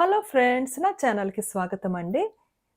Hello friends నా ఛానల్కి స్వాగతం అండి.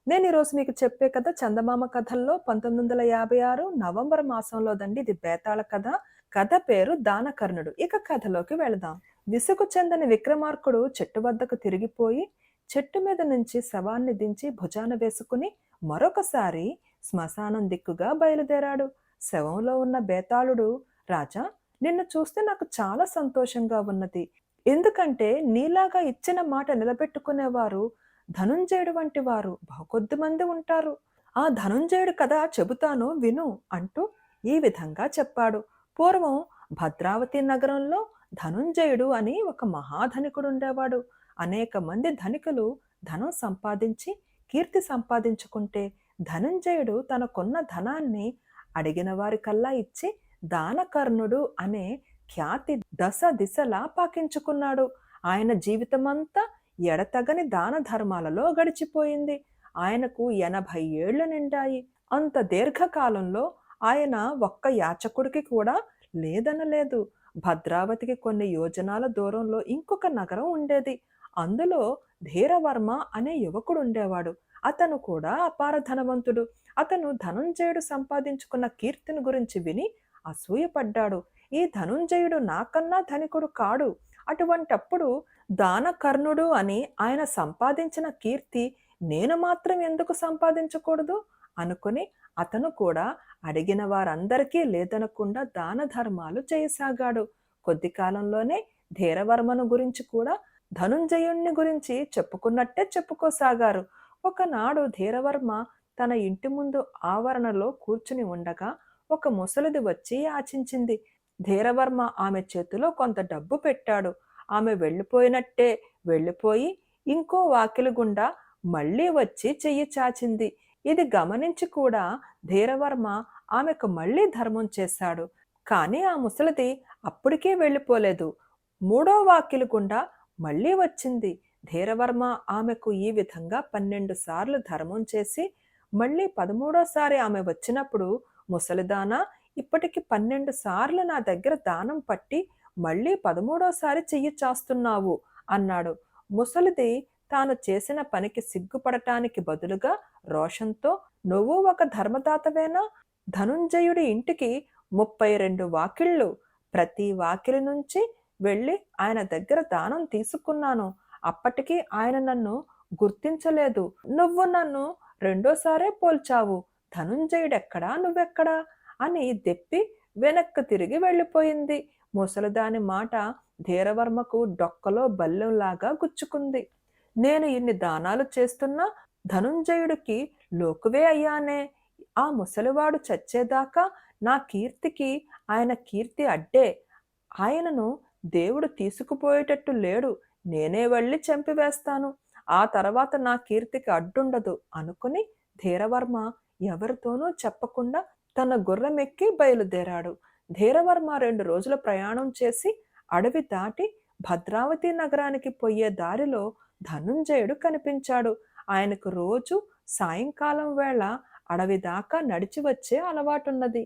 నేను ఈరోజు మీకు చెప్పే కథ చందమామ కథల్లో పంతొమ్మిది వందల యాభై ఆరు నవంబర్ మాసంలోదండి ఇది బేతాళ కథ. కథ పేరు దానకర్ణుడు. ఇక కథలోకి వెళదాం. విసుగు చెందని విక్రమార్కుడు చెట్టు వద్దకు తిరిగిపోయి చెట్టు మీద నుంచి శవాన్ని దించి భుజాన వేసుకుని మరొకసారి శ్మశానం దిక్కుగా బయలుదేరాడు. శవంలో ఉన్న బేతాళుడు రాజా నిన్ను చూస్తే నాకు చాలా సంతోషంగా ఉన్నది. ఎందుకంటే నీలాగా ఇచ్చిన మాట నిలబెట్టుకునేవారు ధనుంజయుడు వంటి వారు బహుకొద్ది మంది ఉంటారు. ఆ ధనుంజయుడు కథ చెబుతాను విను అంటూ ఈ విధంగా చెప్పాడు. పూర్వం భద్రావతి నగరంలో ధనుంజయుడు అని ఒక మహాధనికుడు ఉండేవాడు. అనేక మంది ధనికులు ధనం సంపాదించి కీర్తి సంపాదించుకుంటే ధనుంజయుడు తనకున్న ధనాన్ని అడిగిన వారికల్లా ఇచ్చి దానకర్ణుడు అనే ఖ్యాతి దశ దిశలా పాకించుకున్నాడు. ఆయన జీవితమంతా ఎడతగని దాన ధర్మాలలో గడిచిపోయింది. ఆయనకు ఎనభై ఏళ్ళు నిండాయి. అంత దీర్ఘకాలంలో ఆయన ఒక్క యాచకుడికి కూడా లేదనలేదు. భద్రావతికి కొన్ని యోజనాల దూరంలో ఇంకొక నగరం ఉండేది. అందులో ధీరవర్మ అనే యువకుడు ఉండేవాడు. అతను కూడా అపార ధనవంతుడు. అతను ధనంజయుడు సంపాదించుకున్న కీర్తిని గురించి విని అసూయపడ్డాడు. ఈ ధనుంజయుడు నాకన్నా ధనికుడు కాడు. అటువంటప్పుడు దానకర్ణుడు అని ఆయన సంపాదించిన కీర్తి నేను మాత్రం ఎందుకు సంపాదించకూడదు? అనుకుని అతను కూడా అడిగిన వారందరికీ లేదనకుండా దాన ధర్మాలు చేయసాగాడు. కొద్ది కాలంలోనే ధీరవర్మను గురించి కూడా ధనుంజయుణ్ణి గురించి చెప్పుకున్నట్టే చెప్పుకోసాగారు. ఒకనాడు ధీరవర్మ తన ఇంటి ముందు ఆవరణలో కూర్చుని ఉండగా ఒక ముసలిది వచ్చి యాచించింది. ధీరవర్మ ఆమె చేతిలో కొంత డబ్బు పెట్టాడు. ఆమె వెళ్ళిపోయినట్టే వెళ్ళిపోయి ఇంకో వాకిలి గుండా మళ్ళీ వచ్చి చెయ్యి చాచింది. ఇది గమనించి కూడా ధీరవర్మ ఆమెకు మళ్ళీ ధర్మం చేశాడు. కానీ ఆ ముసలిది అప్పటికే వెళ్ళిపోలేదు. మూడో వాకిలి గుండా మళ్ళీ వచ్చింది. ధీరవర్మ ఆమెకు ఈ విధంగా పన్నెండు సార్లు ధర్మం చేసి మళ్ళీ పదమూడోసారి ఆమె వచ్చినప్పుడు ముసలిదానా ఇప్పటికి పన్నెండు సార్లు నా దగ్గర దానం పట్టి మళ్ళీ పదమూడోసారి చెయ్యి చాస్తున్నావు అన్నాడు. ముసలిది తాను చేసిన పనికి సిగ్గుపడటానికి బదులుగా రోషంతో నువ్వు ఒక ధర్మదాతవేనా? ధనుంజయుడి ఇంటికి ముప్పై రెండు వాకిళ్ళు. ప్రతి వాకిలి నుంచి వెళ్ళి ఆయన దగ్గర దానం తీసుకున్నాను. అప్పటికీ ఆయన నన్ను గుర్తించలేదు. నువ్వు నన్ను రెండోసారే పోల్చావు. ధనుంజయుడెక్కడా? నువ్వెక్కడా? అని దెప్పి వెనక్కు తిరిగి వెళ్ళిపోయింది. ముసలిదాని మాట ధీరవర్మకు డొక్కలో బల్లెంలాగా గుచ్చుకుంది. నేను ఇన్ని దానాలు చేస్తున్నా ధనుంజయుడికి లోకువే అయ్యానే. ఆ ముసలివాడు చచ్చేదాకా నా కీర్తికి ఆయన కీర్తి అడ్డే. ఆయనను దేవుడు తీసుకుపోయేటట్టు లేడు. నేనే వెళ్ళి చంపివేస్తాను. ఆ తర్వాత నా కీర్తికి అడ్డుండదు అనుకుని ధీరవర్మ ఎవరితోనూ చెప్పకుండా తన గుర్రమెక్కి బయలుదేరాడు. ధీరవర్మ రెండు రోజుల ప్రయాణం చేసి అడవి దాటి భద్రావతి నగరానికి పోయే దారిలో ధనుంజయుడు కనిపించాడు. ఆయనకు రోజు సాయంకాలం వేళ అడవి దాకా నడిచి వచ్చే అలవాటున్నది.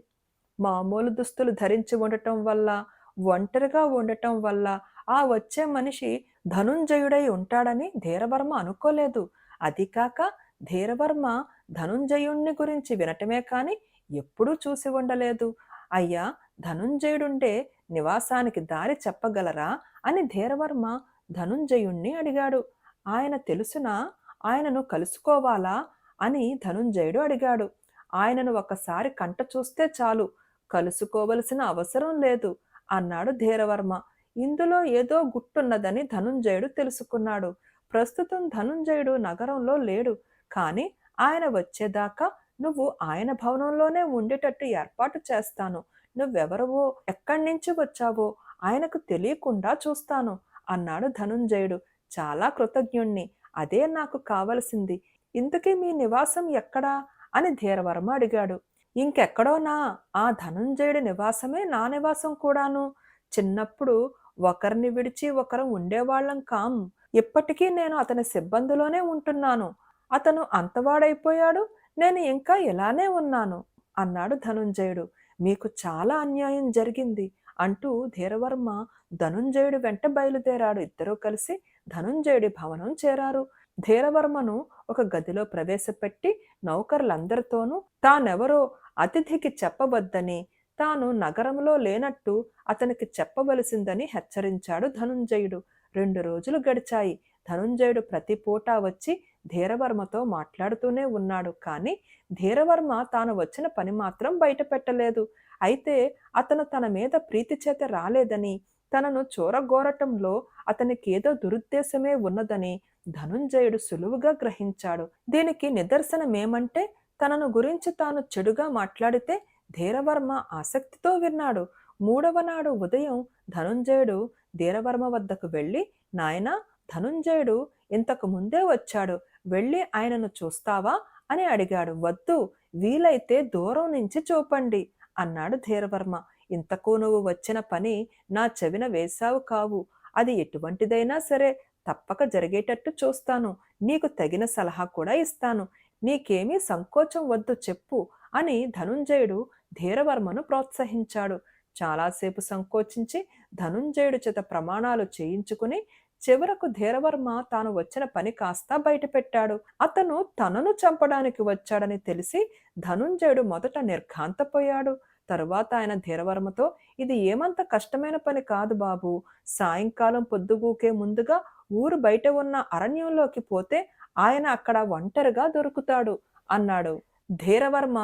మామూలు దుస్తులు ధరించి ఉండటం వల్ల ఒంటరిగా ఉండటం వల్ల ఆ వచ్చే మనిషి ధనుంజయుడై ఉంటాడని ధీరవర్మ అనుకోలేదు. అది కాక ధీరవర్మ ధనుంజయుణ్ణి గురించి వినటమే కానీ ఎప్పుడూ చూసి ఉండలేదు. అయ్యా ధనుంజయుడుండే నివాసానికి దారి చెప్పగలరా? అని ధీరవర్మ ధనుంజయుణ్ణి అడిగాడు. ఆయన తెలుసునా? ఆయనను కలుసుకోవాలా? అని ధనుంజయుడు అడిగాడు. ఆయనను ఒకసారి కంట చూస్తే చాలు కలుసుకోవలసిన అవసరం లేదు అన్నాడు ధీరవర్మ. ఇందులో ఏదో గుట్టున్నదని ధనుంజయుడు తెలుసుకున్నాడు. ప్రస్తుతం ధనుంజయుడు నగరంలో లేడు కానీ ఆయన వచ్చేదాకా నువ్వు ఆయన భవనంలోనే ఉండేటట్టు ఏర్పాటు చేస్తాను. నువ్వెవరవో ఎక్కడి నుంచి వచ్చావో ఆయనకు తెలియకుండా చూస్తాను అన్నాడు ధనుంజయుడు. చాలా కృతజ్ఞుణ్ణి. అదే నాకు కావలసింది. ఇంతకీ మీ నివాసం ఎక్కడా? అని ధీరవర్మ అడిగాడు. ఇంకెక్కడోనా ఆ ధనుంజయుడి నివాసమే నా నివాసం కూడాను. చిన్నప్పుడు ఒకరిని విడిచి ఒకరు ఉండేవాళ్ళం కాం. ఇప్పటికీ నేను అతని సిబ్బందిలోనే ఉంటున్నాను. అతను అంతవాడైపోయాడు. నేను ఇంకా ఇలానే ఉన్నాను అన్నాడు ధనుంజయుడు. మీకు చాలా అన్యాయం జరిగింది అంటూ ధీరవర్మ ధనుంజయుడు వెంట బయలుదేరాడు. ఇద్దరూ కలిసి ధనుంజయుడి భవనం చేరారు. ధీరవర్మను ఒక గదిలో ప్రవేశపెట్టి నౌకరులందరితోనూ తానెవరో అతిథికి చెప్పవద్దని తాను నగరంలో లేనట్టు అతనికి చెప్పవలసిందని హెచ్చరించాడు ధనుంజయుడు. రెండు రోజులు గడిచాయి. ధనుంజయుడు ప్రతి పూట వచ్చి ధీరవర్మతో మాట్లాడుతూనే ఉన్నాడు. కానీ ధీరవర్మ తాను వచ్చిన పని మాత్రం బయట పెట్టలేదు అయితే అతను తన మీద ప్రీతి చేత రాలేదని తనను చూరగోరటంలో అతనికి ఏదో దురుద్దేశమే ఉన్నదని ధనుంజయుడు సులువుగా గ్రహించాడు. దీనికి నిదర్శనమేమంటే తనను గురించి తాను చెడుగా మాట్లాడితే ధీరవర్మ ఆసక్తితో విన్నాడు. మూడవ నాడు ఉదయం ధనుంజయుడు ధీరవర్మ వద్దకు వెళ్ళి నాయనా ధనుంజయుడు ఇంతకు ముందే వచ్చాడు. వెళ్ళి ఆయనను చూస్తావా? అని అడిగాడు. వద్దు వీలైతే దూరం నుంచి చూపండి అన్నాడు ధీరవర్మ. ఇంతకు నువ్వు వచ్చిన పని నా చెవిన వేశావు కావు. అది ఎటువంటిదైనా సరే తప్పక జరిగేటట్టు చూస్తాను. నీకు తగిన సలహా కూడా ఇస్తాను. నీకేమీ సంకోచం వద్దు చెప్పు అని ధనుంజయుడు ధీరవర్మను ప్రోత్సహించాడు. చాలాసేపు సంకోచించి ధనుంజయుడు చేత ప్రమాణాలు చేయించుకుని చివరకు ధీరవర్మ తాను వచ్చిన పని కాస్త బయటపెట్టాడు. అతను తనను చంపడానికి వచ్చాడని తెలిసి ధనుంజయుడు మొదట నిర్ఘాంతపోయాడు. తరువాత ఆయన ధీరవర్మతో ఇది ఏమంత కష్టమైన పని కాదు బాబు. సాయంకాలం పొద్దుగూకే ముందుగా ఊరు బయట ఉన్న అరణ్యంలోకి పోతే ఆయన అక్కడ ఒంటరిగా దొరుకుతాడు అన్నాడు. ధీరవర్మ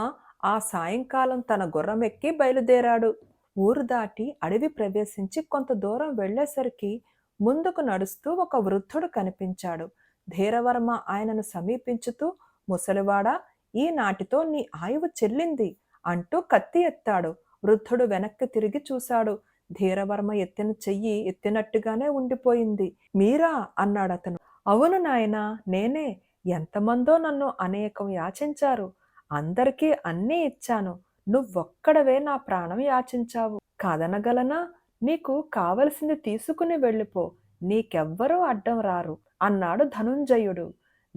ఆ సాయంకాలం తన గుర్రమెక్కి బయలుదేరాడు. ఊరు దాటి అడవి ప్రవేశించి కొంత దూరం వెళ్ళేసరికి ముందుకు నడుస్తూ ఒక వృద్ధుడు కనిపించాడు. ధీరవర్మ ఆయనను సమీపించుతూ ముసలివాడా ఈ నాటితో నీ ఆయువు చెల్లింది అంటూ కత్తి ఎత్తాడు. వృద్ధుడు వెనక్కి తిరిగి చూశాడు. ధీరవర్మ ఎత్తిన చెయ్యి ఎత్తినట్టుగానే ఉండిపోయింది. మీరా అన్నాడు అతను. అవును నాయనా నేనే. ఎంతమందో నన్ను అనేకం యాచించారు. అందరికీ అన్నీ ఇచ్చాను. నువ్వొక్కడవే నా ప్రాణం యాచించావు. కాదనగలనా? నీకు కావలసింది తీసుకుని వెళ్ళిపో. నీకెవ్వరూ అడ్డం రారు అన్నాడు ధనుంజయుడు.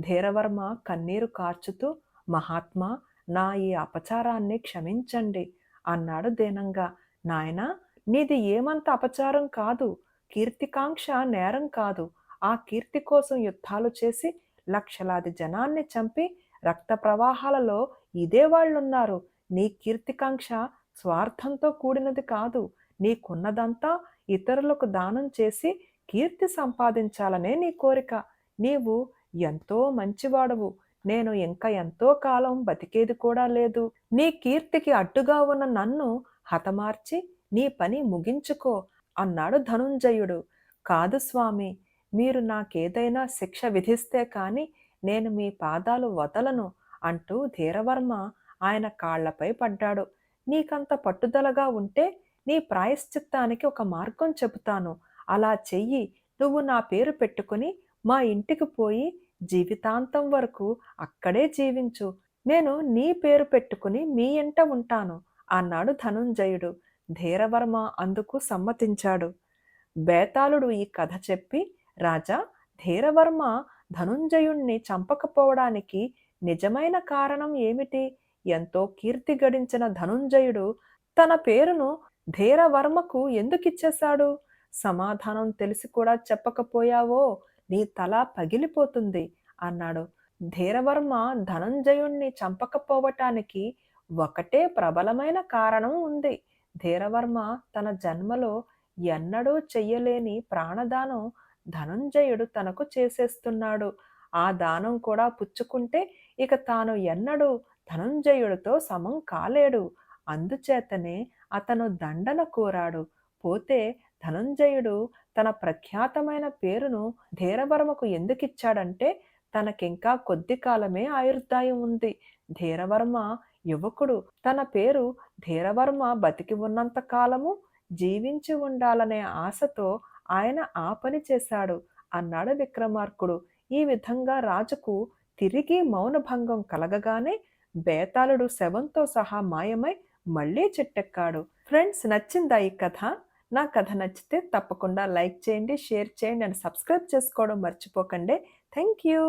ధీరవర్మ కన్నీరు కార్చుతూ మహాత్మా నా ఈ అపచారాన్ని క్షమించండి అన్నాడు దీనంగా. నాయన నీది ఏమంత అపచారం కాదు. కీర్తికాంక్ష నేరం కాదు. ఆ కీర్తి కోసం యుద్ధాలు చేసి లక్షలాది జనాన్ని చంపి రక్త ప్రవాహాలలో ఇదే వాళ్ళున్నారు. నీ కీర్తికాంక్ష స్వార్థంతో కూడినది కాదు. నీకున్నదంతా ఇతరులకు దానం చేసి కీర్తి సంపాదించాలనే నీ కోరిక. నీవు ఎంతో మంచివాడవు. నేను ఇంకా ఎంతో కాలం బతికేది కూడా లేదు. నీ కీర్తికి అడ్డుగా ఉన్న నన్ను హతమార్చి నీ పని ముగించుకో అన్నాడు ధనుంజయుడు. కాదు స్వామి మీరు నాకేదైనా శిక్ష విధిస్తే కాని నేను మీ పాదాలు వదలను అంటూ ధీరవర్మ ఆయన కాళ్ళపై పడ్డాడు. నీకంత పట్టుదలగా ఉంటే నీ ప్రాయశ్చిత్తానికి ఒక మార్గం చెబుతాను. అలా చెయ్యి. నువ్వు నా పేరు పెట్టుకుని మా ఇంటికి పోయి జీవితాంతం వరకు అక్కడే జీవించు. నేను నీ పేరు పెట్టుకుని మీ ఇంట ఉంటాను అన్నాడు ధనుంజయుడు. ధీరవర్మ అందుకు సమ్మతించాడు. బేతాళుడు ఈ కథ చెప్పి రాజా ధీరవర్మ ధనుంజయుణ్ణి చంపకపోవడానికి నిజమైన కారణం ఏమిటి? ఎంతో కీర్తి గడించిన ధనుంజయుడు తన పేరును ధీరవర్మకు ఎందుకిచ్చేశాడు? సమాధానం తెలిసి కూడా చెప్పకపోయావో? నీ తల పగిలిపోతుంది అన్నాడు. ధీరవర్మ ధనంజయుణ్ణి చంపకపోవటానికి ఒకటే ప్రబలమైన కారణం ఉంది. ధీరవర్మ తన జన్మలో ఎన్నడూ చెయ్యలేని ప్రాణదానం ధనంజయుడు తనకు చేసేస్తున్నాడు. ఆ దానం కూడా పుచ్చుకుంటే ఇక తాను ఎన్నడూ ధనంజయుడితో సమం కాలేడు. అందుచేతనే అతను దండన కోరాడు. పోతే ధనంజయుడు తన ప్రఖ్యాతమైన పేరును ధీరవర్మకు ఎందుకిచ్చాడంటే తనకింకా కొద్ది కాలమే ఆయుర్దాయం ఉంది. ధీరవర్మ యువకుడు. తన పేరు ధీరవర్మ బతికి ఉన్నంత కాలము జీవించి ఉండాలనే ఆశతో ఆయన ఆ పని చేశాడు అన్నాడు విక్రమార్కుడు. ఈ విధంగా రాజుకు తిరిగి మౌనభంగం కలగగానే బేతాళుడు శవంతో సహా మాయమై మళ్ళీ చెట్టెక్కాడు. ఫ్రెండ్స్ నచ్చిందా ఈ కథ? నా కథ నచ్చితే తప్పకుండా లైక్ చేయండి షేర్ చేయండి అండ్ సబ్స్క్రైబ్ చేసుకోవడం మర్చిపోకండి. Thank you